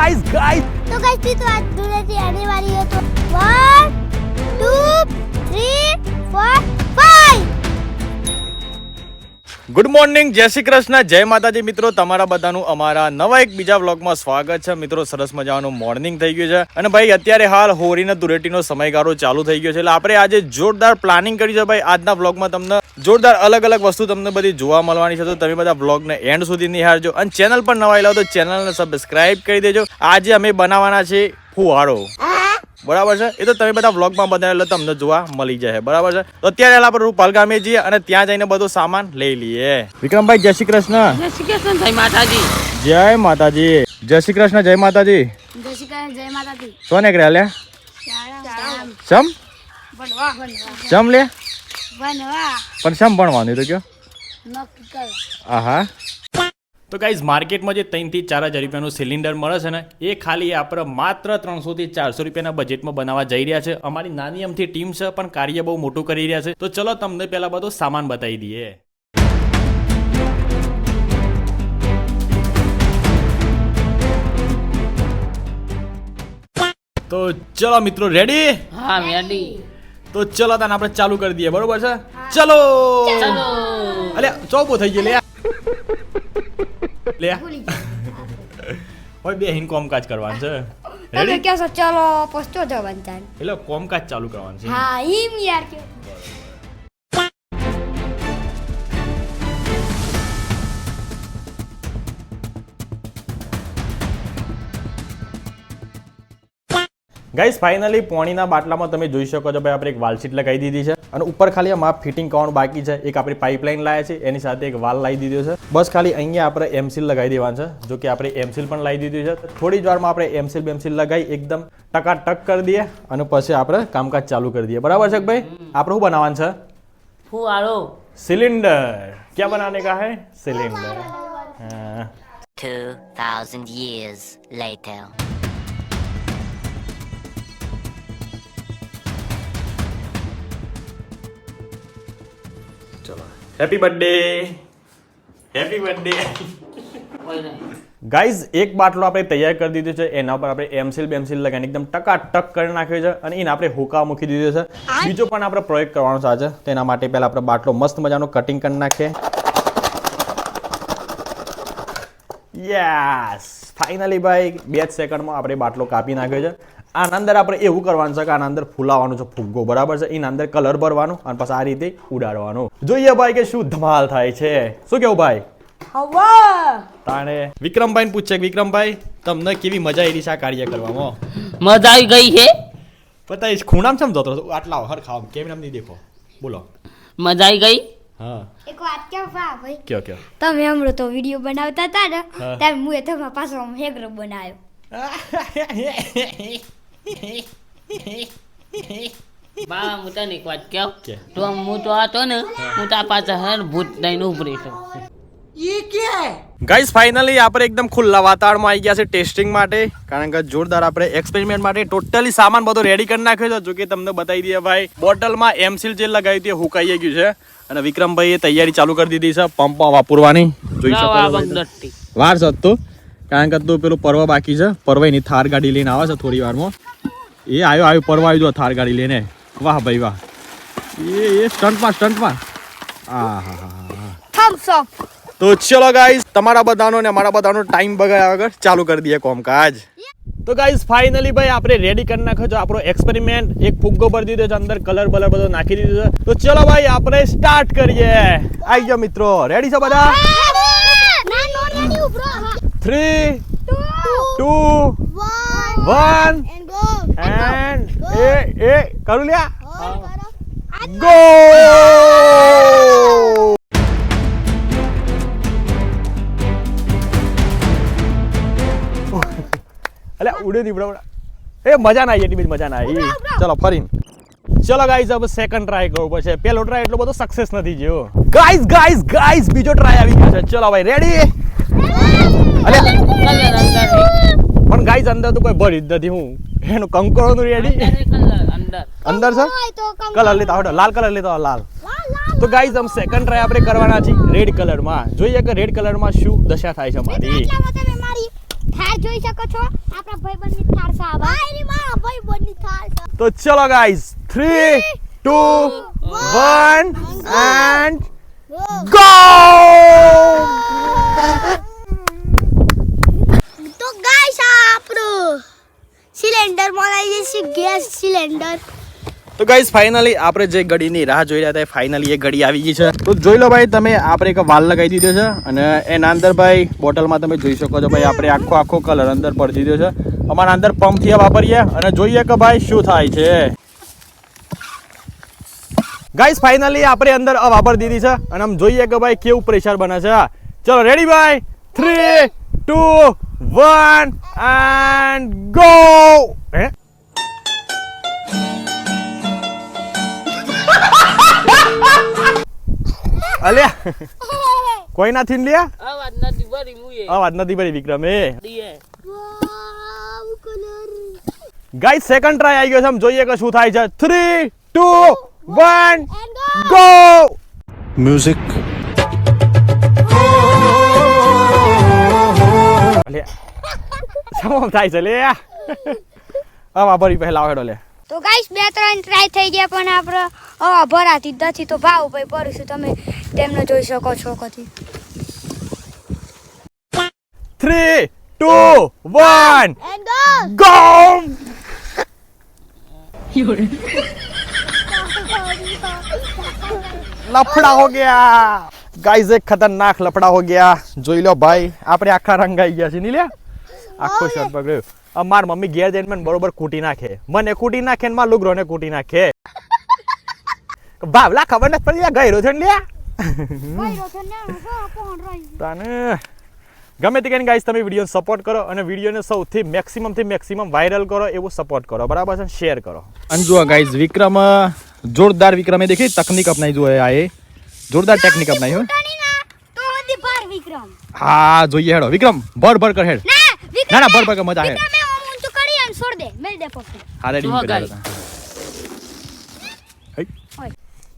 guys, guys. So guys, please do not do anybody. One, two, three, four. Good morning જય શ્રી કૃષ્ણ, જય માતાજી મિત્રો, તમારા બધાનું અમારા નવા એક બીજા વ્લોગમાં સ્વાગત છે. મિત્રો, સરસ મજાનું મોર્નિંગ થઈ ગયું છે. અને ભાઈ, અત્યારે હાલ હોળીના ધૂળેટીનો સમયગાળો ચાલુ થઈ ગયો છે. એટલે આપણે આજે જોરદાર પ્લાનિંગ કરી છે ભાઈ. આજના વ્લોગમાં તમને જોરદાર અલગ અલગ વસ્તુ તમને બધી જોવા મળવાની છે. તો તમે બધા વ્લોગને એન્ડ સુધી નિહાળજો. અને ચેનલ પર નવા લાવો તો ચેનલને સબસ્ક્રાઇબ કરી દેજો. આજે અમે બનાવવાના છે ફુવાડો બરાબર છે? એ તો તમે બધા વ્લોગમાં બનાવેલો તમને જોવા મળી જાય. બરાબર છે? તો અત્યારે એલા પર પાલગામે જઈએ અને ત્યાં જઈને બધો સામાન લઈ લઈએ. વિક્રમભાઈ જય શ્રી કૃષ્ણ. જય શ્રી કૃષ્ણ જય માતાજી. જય માતાજી. જય શ્રી કૃષ્ણ જય માતાજી. જય શ્રી કૃષ્ણ જય માતાજી. સોને કરે લે. સમ લે? પણ સમ ભણવાનું તો કયો? આહા. તો ગાઈઝ માર્કેટમાં જે ત્રણથી ચાર હજાર રૂપિયાનું સિલિન્ડર મળે છે ને એ ખાલી આપણે માત્ર ત્રણસોથી ચારસો રૂપિયાના બજેટમાં બનાવવા જઈ રહ્યા છે. અમારી નાની અમથી ટીમ છે પણ કાર્ય બહુ મોટું કરી રહ્યા છે. તો ચલો તમને પહેલાં બધો સામાન બતાવી દઈએ. તો ચલો મિત્રો રેડી હા રેડી તો ચલો તાને આપણે ચાલુ કરી દઈએ બરોબર છે? ચલો! અલ્યા અલે ચોપો થઈ ગયો લે. લે. બે હિન કોમકાજ કરવાનું છે. રેડી કે ચાલો પસ્તો જવાનું એટલે કોમકાજ ચાલુ કરવાનું છે. હા ઈમ યાર કે. ગાઈસ ફાઇનલી પોણીના બાટલામાં તમે જોઈ શકો છો ભાઈ આપણે એક વાલશીટ લગાવી દીધી છે અને ઉપર ખાલી આ માપ ફિટિંગ કરવાનું બાકી છે. એક આપણી પાઇપલાઇન લાવ્યા છે એની સાથે એક વાલ લાવી દીધો છે. બસ ખાલી અહીંયા આપણે એમસીલ લગાવી દેવાનું છે જો કે આપણે એમસીલ પણ લાવી દીધું છે. થોડી જ વારમાં આપણે એમસીલ બેમસીલ લગાવી એકદમ ટકાટક કરી દઈએ અને પછી આપણે કામકાજ ચાલુ કરી દઈએ. બરાબર છે ભાઈ? આપણે શું બનાવવાનું છે? ફુવારો સિલિન્ડર ક્યાં બનાને કા હે cylinder 2000 years later. Happy birthday happy birthday guys એક બાટલો આપણે તૈયાર કરી દીધો છે. એના પર આપણે એમસીલ બેમસીલ લગાવીને એકદમ ટકાટક કરી નાખ્યો છે અને એને આપણે હુકા મૂકી દીધો છે. બીજો પણ આપણે પ્રયોગ કરવાનો છે તેના માટે પહેલા આપણે બાટલો મસ્ત મજાનો કટિંગ કરી નાખીએ. યસ ફાઇનલી ભાઈ, બે જ સેકન્ડમાં આપણે બાટલો કાપી નાખ્યો છે. આના અંદર આપણે એવું કરવાનું છે કે આના અંદર ફૂલાવાનું છે ફુગ્ગો બરાબર છે? એના અંદર કલર ભરવાનો અને પછી આ રીતે ઉડાડવાનો. જોઈએ ભાઈ કે શું ધમાલ થાય છે. શું કેવું ભાઈ? તાણે વિક્રમભાઈ પૂછે વિક્રમભાઈ તમને કેવી મજા આવી છે આ કાર્ય કરવામાં? મજા આવી ગઈ છે. બતાવીશ ખૂણામ છે જોતો આટલા હર ખાવ કેમ નામ નહીં દેખો. બોલો. મજા આવી ગઈ? હા. તમે હમણાં તો વીડિયો બનાવતા હતા ને હું. એ તમારા પાછો હેગરો બનાવ્યો. બા હું તને એક વાત કહું? કે? તો હું તો હતો ને હું તો પાછા હર ભૂત દઈને ઉભરી છું. ગાઈસ ફાઇનલી આપણે એકદમ ખુલ્લા વાતાવરણમાં આવી ગયા છે ટેસ્ટિંગ માટે કારણ કે જોરદાર આપણે એક્સપેરિમેન્ટ માટે ટોટલી સામાન બધો રેડી કરી નાખ્યો છે. જો કે તમને બતાવી દઈએ ભાઈ બોટલમાં એમસીલ જે લગાવી હતી હુકાઈ ગયું છે. અને વિક્રમભાઈએ તૈયારી ચાલુ કરી દીધી છે પંપ વાપરવાની. જોઈ શકો. વાર છે તો કારણ કે તો પેલું પર્વ બાકી છે. પર્વ એની થાર ગાડી લઈને આવે છે થોડી વારમાં. એ આવ્યો આવ્યો પર્વ આવી જો થાર ગાડી લઈને. વાહ ભાઈ વાહ. એ એ સ્ટન્ટમાં સ્ટન્ટમાં હા હા હા થમ્સ અપ તો ચલો ગાઈઝ તમારા બધાનો ને અમારા બધાનો ટાઈમ બગાડ્યા વગર ચાલુ કરી દઈએ કોમકાજ તો ગાઈઝ ફાઇનલી ભાઈ આપણે રેડી કરી નાખ્યો છે આપણો એક્સપેરિમેન્ટ એક ફુગ્ગો ભરી દીધો છે અંદર કલર બલર બધો નાખી દીધો છે. તો ચલો ભાઈ આપણે સ્ટાર્ટ કરીએ. આવી જાઓ મિત્રો. રેડી છો બધા? ના no three two one, one, and go. And go. એ કરું લ્યા કરો go. અલે ઉડે દીવડા ઉડા એ મજા ના આવી એટલી બધી મજા ના આવી ચલો ફરીને ચલો ગાઈઝ હવે સેકન્ડ ટ્રાય કરવો પડશે પેલો ટ્રાય એટલો બધો સક્સેસ નથી જેવો ગાઈઝ ગાઈઝ ગાઈઝ બીજો ટ્રાય આવી ગયો છે ચલો ભાઈ રેડી પણ ગાઈઝ અંદર તો કોઈ ભરી જ નથી હું. એનું કંકોળોનું રેડી કલર અંદર. અંદર છે? હોય તો કમ કલર લેતા આવડો લાલ કલર લેતા લાલ. તો ગાઈઝ આમ સેકન્ડ ટ્રાય આપણે કરવાના છીએ રેડ કલરમાં જોઈએ કે રેડ કલરમાં શું દશા થાય છે મારી એટલામાં તમે મારી થાર જોઈ શકો છો. આપણા ભાઈબંધની થાર છે આ ભાઈ. મારા ભાઈબંધની થાર તો ચલો guys three two one and go તો ગાઈસ આ આપણું સિલિન્ડર મળી જશે, ગેસ સિલિન્ડર. તો ગાઈઝ ફાઇનલી આપણે જે ઘડીની રાહ જોઈ રહ્યા હતા ફાઇનલી એ ઘડી આવી ગઈ છે. તો જોઈ લો ભાઈ, તમે આપણે એક વાલ લગાવી દીધો છે અને એના અંદર ભાઈ બોટલમાં તમે જોઈ શકો છો ભાઈ, આપણે આખો આખો કલર અંદર પડી દીધો છે. અમારા અંદર પંપથી વાપરીએ અને જોઈએ કે ભાઈ શું થાય છે. ગાઈઝ ફાઇનલી આપણે અંદર વાપરી દીધી છે અને આમ જોઈએ કે ભાઈ કેવું પ્રેશર બને છે. ચલો રેડી ભાઈ? Three two one and go. હે? અલ્યા કોઈ ના થીન લ્યા? અવાજ વાત નથી બરી મુએ આ વાત નથી ભરી વિક્રમ એ. ગાઈસ સેકન્ડ ટ્રાય આવી ગયો છે આમ જોઈએ કે શું થાય છે. Three two one and go. music અલ્યા શું થાય છે લે. આ વાપરી પહેલા હેડો લે. તો ગાઈસ બે ત્રણ ટ્રાય થઈ ગયા પણ આપણે હવા ભરાતી નથી તો ભાવ ભાઈ ભરીશું તમે તેમને જોઈ શકો છો કથી થ્રી ટુ વન ગો લફડા હો ગયા. ગાઈઝ એક ખતરનાક લફડા હો ગયા. જોઈ લો ભાઈ આપણે આખા રંગાઈ ગયા છે ની લે આખો શર્ટ પકડ્યો આ માર મમ્મી ઘેર જઈને મને બરોબર કૂટી નાખે. મને કૂટી નાખે ને માર લુગરોને કૂટી નાખે. ભાવલા ખબર નથી પડી આ ગયરો છે ને લ્યા? તને. ગમે તે કહીને ગાઈઝ તમે વીડિયો સપોર્ટ કરો અને વિડીયોને સૌથી મેક્સિમમથી મેક્સિમમ વાયરલ કરો એવું સપોર્ટ કરો. બરાબર છે શેર કરો. અને જુઓ ગાઈઝ વિક્રમ જોરદાર વિક્રમે દેખી તકનીક અપનાઈ જુઓ આ એ. જોરદાર ટેકનિક અપનાઈ હો તો હતી બાર વિક્રમ હા જોઈએ હેડો વિક્રમ ભર ભર કર હેડ ના વિક્રમ ના ના ભર ભર કર મજા હે વિક્રમે ઓમ ઊંચું કરી અને છોડ દે મેલ દે પપ્પા હા રેડી જુઓ કરી guys.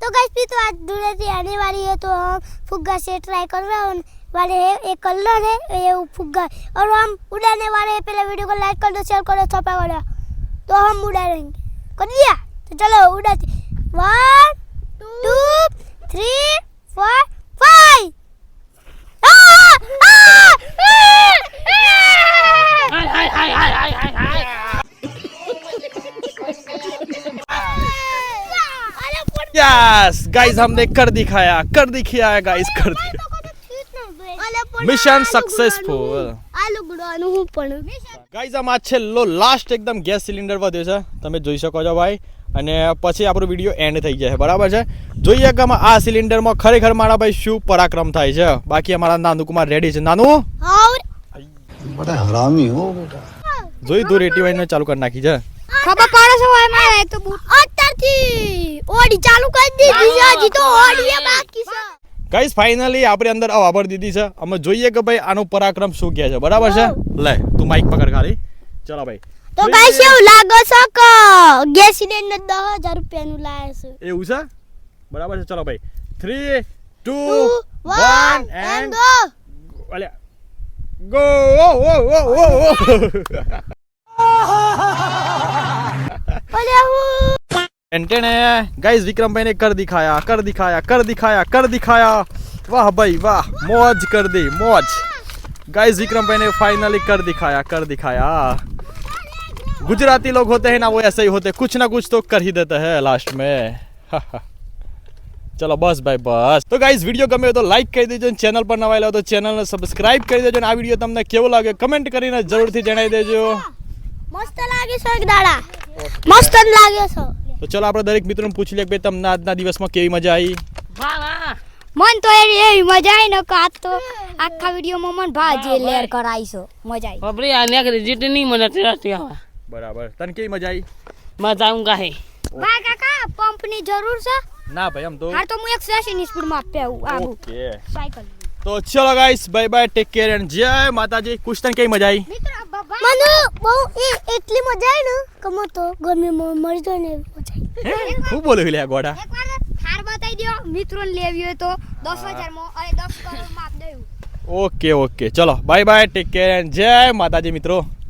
तो गाइस भी तो आज दूर आने वाली है तो हम फुग्गा से ट्राई कर रहे हैं वाले है एक कलर है ये वो फुग्गा और हम उड़ाने वाले हैं पहले वीडियो को लाइक कर दो शेयर करो छपा वाला तो हम उड़ाएंगे कर लिया तो चलो उड़ाते one two three four five hi hi hi hi hi hi hi yes guys हमने कर दिखाया कर दिखाया गाइस कर दिया મિશન સક્સેસફુલ આલુ ગુડવાનું હું પણ ગાઈઝ આમાં છેલ્લો લાસ્ટ એકદમ ગેસ સિલિન્ડર વધ્યો છે તમે જોઈ શકો છો ભાઈ અને પછી આપણો વીડિયો એન્ડ થઈ જશે બરાબર છે? જોઈએ કે આ સિલિન્ડરમાં ખરેખર મારા ભાઈ શું પરાક્રમ થાય છે. બાકી અમારા નાનુકુમાર રેડી છે. નાનુ? બધા હરામી હો બેટા. જોઈ તું રેટી વાઈને ચાલુ કરી નાખી છે. ખબર પડે છે હોય મારે તો અત્યારથી ઓડી ચાલુ કરી દીધી છે હજી તો ઓડી બાકી છે. ગાઈસ ફાઇનલી આપણે અંદર વાપર દીધી છે. અમે જોઈએ કે ભાઈ આનો પરાક્રમ શું કહે છે. બરાબર છે? લે તું માઈક પકડ ખાલી. ચલો ભાઈ. તો ગાઈસ એવું લાગો છો કે? ગેસ સિલિન્ડર 10000 રૂપિયા નું લાવે છે. એવું છે? બરાબર છે ચલો ભાઈ. 3 2 1 એન્ડ ગો અલે ગો ઓ ઓ ઓ ઓ ઓ અલે હું એન્ટેને કર દિખાયા કર દિખાયા કર દિખાયા કર દિખાયા. વાહ ભાઈ વાહ. મોજ કર દે મોજ. ગાઈસ વિક્રમભાઈને ફાઇનલી કર દિખાયા કર દિખાયા. गुजराती लोग होते हैं ना वो ऐसे ही होते हैं, कुछ ना कुछ तो कर ही देते हैं लास्ट में ચલો બસ ભાઈ બસ તો ગાઈઝ વિડીયો ગમે તો લાઈક કરી દેજો અને ચેનલ પર નવા આવ્યા હો તો ચેનલને સબસ્ક્રાઇબ કરી દેજો અને આ વિડીયો તમને કેવો લાગે કમેન્ટ કરીને જરૂરથી જણાવી દેજો મસ્ત લાગે છે એક દાડા મસ્ત જ લાગે છે તો ચલો આપણે દરેક મિત્રોને પૂછી લઈએ કે ભાઈ તમને આજના દિવસમાં કેવી મજા આવી વાહ વાહ મન તો એવી એવી મજા આવી ને કે આજ તો આખા વિડીયોમાં મન ભાજી લેર કરાઈશો મજા આવી બાપરે આ નેકરી જીતની મને ટ્રસ્ટ આવે બરાબર. તને કેવી મજા આવી મજા આઉંગા હે ભાઈ કાકા પંપની જરૂર છે? ના ભાઈ આમ તો હા તો હું એક સેશન સ્પીડમાં આપે આવું ઓકે. સાયકલ તો ચલો guys bye bye take care and જય માતાજી. કુશ તને કેવી મજા આવી મને બહુ એટલી મજા આવી ને કે તો ગરમીમાં મરી જાય ને મજા હું? બોલું લે ગોડા? હાર થાર બતાવી દો મિત્રોને લેવી હોય તો દસ હજારમાં અરે 10 કરોડમાં આપ દેવું ઓકે ઓકે. ચલો બાય બાય ટેક કેર જય માતાજી મિત્રો.